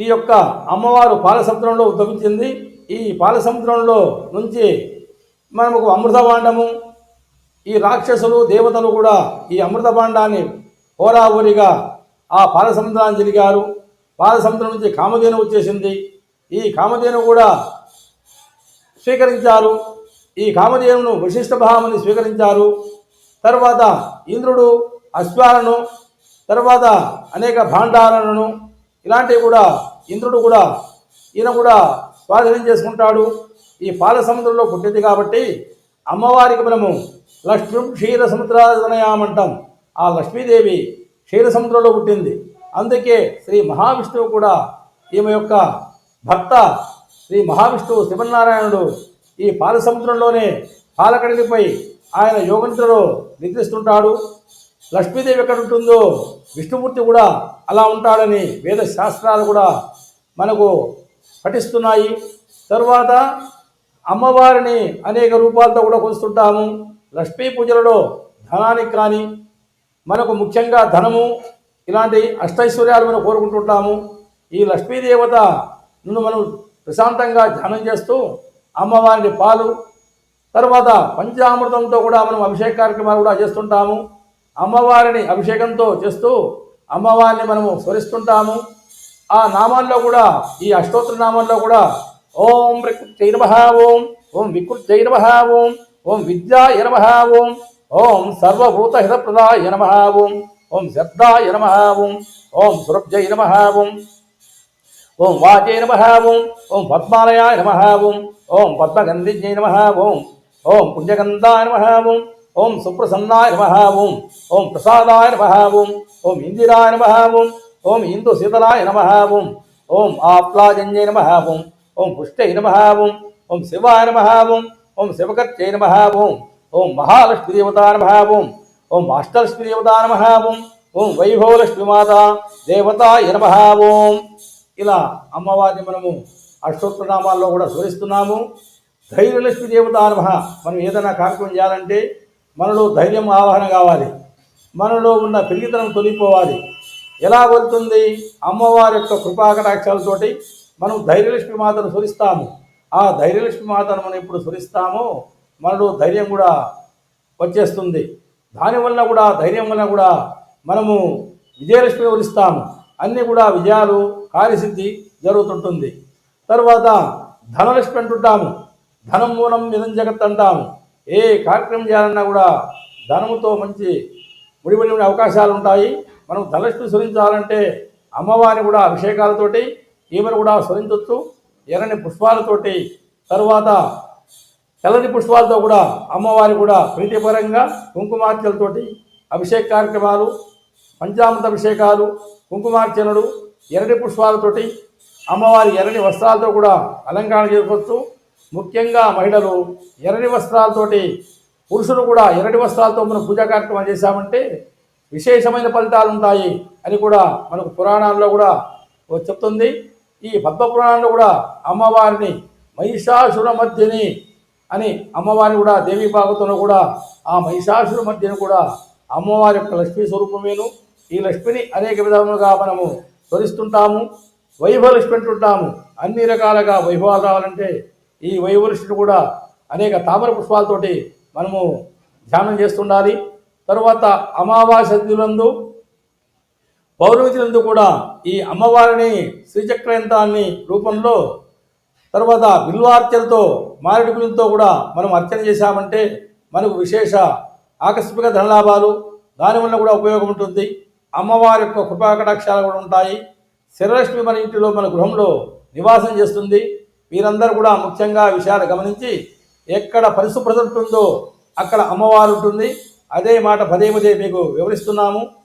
ఈ యొక్క అమ్మవారు పాలసముద్రంలో ఉద్భవించింది. ఈ పాలసముద్రంలో నుంచి మనకు అమృతభాండము ఈ రాక్షసులు దేవతలు కూడా ఈ అమృతభాండాన్ని హోరాహోరిగా ఆ పాలసముద్రాన్ని జరిగారు పాలసముద్రం నుంచి కామధేను వచ్చేసింది. ఈ కామధేను కూడా స్వీకరించారు. ఈ కామధేనును వశిష్ఠ భావని స్వీకరించారు. తర్వాత ఇంద్రుడు అశ్వాలను తర్వాత అనేక భాండాలను ఇలాంటివి కూడా ఇంద్రుడు కూడా ఈయన కూడా స్వాధీనం చేసుకుంటాడు. ఈ పాల సముద్రంలో పుట్టింది కాబట్టి అమ్మవారికి మనము లక్ష్మీ క్షీర సముద్రాదనయామంటాం ఆ లక్ష్మీదేవి క్షీర సముద్రంలో పుట్టింది. అందుకే శ్రీ మహావిష్ణువు కూడా ఈమె యొక్క భర్త శ్రీ మహావిష్ణువు శివనారాయణుడు ఈ పాల సముద్రంలోనే పాలకడిపై ఆయన యోగంతులో నిద్రిస్తుంటాడు. లక్ష్మీదేవి ఎక్కడ ఉంటుందో విష్ణుమూర్తి కూడా అలా ఉంటాడని వేద శాస్త్రాలు కూడా మనకు పఠిస్తున్నాయి. తరువాత అమ్మవారిని అనేక రూపాలతో కూడా కొలుస్తుంటాము. లక్ష్మీ పూజలలో ధనానికి కానీ మనకు ముఖ్యంగా ధనము ఇలాంటి అష్టైశ్వర్యాలు మనం కోరుకుంటుంటాము. ఈ లక్ష్మీదేవత నుండి మనం ప్రశాంతంగా ధ్యానం చేస్తూ అమ్మవారిని పాలు తర్వాత పంచామృతంతో కూడా మనం అభిషేక కార్యక్రమాలు కూడా చేస్తుంటాము. అమ్మవారిని అభిషేకంతో చేస్తూ అమ్మవారిని మనము స్మరిస్తుంటాము. ఆ నామాల్లో కూడా ఈ అష్టోత్తర నామాల్లో కూడా ఓం ప్రకృత్యై ఓం ఓం వికృత్యై ఓం ఓం విద్యాయ నమః ఓం ఓం సర్వభూత హితప్రదాయ నమః ఓం ఓం శబ్దాయ నమః ఓం ఓం సురభ్యై నమః ఓం ఓం వాచే నమ ఓం ఓం పద్మాలయాయ నమ ఓం ఓం పద్మగంధిజ్ఞై నమ ఓం ఓం పుణ్యగంధాయ నమ ఓం ఓం సుప్రసన్నాయ నమ ఓం ఓం ప్రసాదాయ నమ ఓం ఓం ఇందిరాయ నమ ఓం ఓం ఇందు శీతలాయ నమ ఓం. ఓం ఆప్లాజన్యై నమ ఓం. ఓం పుష్టై నమ ఓం. ఓం శివాయ నమ ఓం. ఓం శివకర్చై నమ ఓం. ఓం మహాలక్ష్మీదేవతా నమ ఓం. ఓం అష్టలక్ష్మీదేవతా నమ ఓం. ఓం వైభవలక్ష్మీమాత దేవతాయ నమ ఓం. ఇలా అమ్మవారిని మనము అష్టోత్తరనామాల్లో కూడా స్మరిస్తున్నాము. ధైర్యలక్ష్మి దేవత మనం ఏదైనా కార్యక్రమం చేయాలంటే మనలో ధైర్యం ఆవాహన కావాలి. మనలో ఉన్న పెళ్ళితనం తొలిపోవాలి ఎలా వెళ్తుంది? అమ్మవారి యొక్క కృపాకటాక్షాలతోటి మనం ధైర్యలక్ష్మి మాతను స్మరిస్తాము. ఆ ధైర్యలక్ష్మి మాతను మనం ఎప్పుడు స్మరిస్తామో మనలో ధైర్యం కూడా వచ్చేస్తుంది. దానివల్ల కూడా ధైర్యం వల్ల కూడా మనము విజయలక్ష్మి వరిస్తాము. అన్నీ కూడా విజయాలు కార్యసిద్ధి జరుగుతుంటుంది. తర్వాత ధనలక్ష్మి అంటుంటాము. ధనం మూలం మిదం జగత్ అంటాము. ఏ కార్యక్రమం చేయాలన్నా కూడా ధనముతో మంచి ముడిపడి ఉండే అవకాశాలు ఉంటాయి మనం ధనలక్ష్మి స్మరించాలంటే అమ్మవారిని కూడా అభిషేకాలతోటి ఈమెను కూడా స్మరించవచ్చు ఎర్రని పుష్పాలతోటి తర్వాత తెల్లని పుష్పాలతో కూడా అమ్మవారి కూడా ప్రీతిపరంగా కుంకుమార్చలతోటి అభిషేక కార్యక్రమాలు పంచామృత అభిషేకాలు కుంకుమార్చనలు ఎర్రని పుష్పాలతోటి అమ్మవారి ఎర్రని వస్త్రాలతో కూడా అలంకరణ చేసుకోవచ్చు. ముఖ్యంగా మహిళలు ఎర్రని వస్త్రాలతోటి పురుషులు కూడా ఎర్రటి వస్త్రాలతో మనం పూజా కార్యక్రమాలు చేశామంటే విశేషమైన ఫలితాలు ఉంటాయి అని కూడా మనకు పురాణాల్లో కూడా చెప్తుంది. ఈ పద్మ పురాణంలో కూడా అమ్మవారిని మహిషాసుర మధ్యని అని అమ్మవారిని కూడా దేవీ భాగవతంలో కూడా ఆ మహిషాసుర మధ్యని కూడా అమ్మవారి యొక్క లక్ష్మీ స్వరూపమేను. ఈ లక్ష్మిని అనేక విధములుగా మనము స్మరిస్తుంటాము వైభవలక్ష్మి అంటుంటాము. అన్ని రకాలుగా వైభవాలు రావాలంటే ఈ వైభవలక్ష్మిని కూడా అనేక తామర పుష్పాలతోటి మనము ధ్యానం చేస్తుండాలి. తరువాత అమావాస్య దినందు పౌర్ణమి దినందు కూడా ఈ అమ్మవారిని శ్రీచక్ర యంత్రాన్ని రూపంలో తర్వాత బిల్వార్చనతో మారేడుకులతో కూడా మనం అర్చన చేశామంటే మనకు విశేష ఆకస్మిక ధనలాభాలు దానివల్ల కూడా ఉపయోగం ఉంటుంది. అమ్మవారి యొక్క కృపాకటాక్షాలు కూడా ఉంటాయి. శిరలక్ష్మి మన ఇంటిలో మన గృహంలో నివాసం చేస్తుంది. మీరందరూ కూడా ముఖ్యంగా విషయాలు గమనించి ఎక్కడ పరిశుభ్రత ఉంటుందో అక్కడ అమ్మవారు ఉంటుంది. అదే మాట పదే పదే మీకు వివరిస్తున్నాము.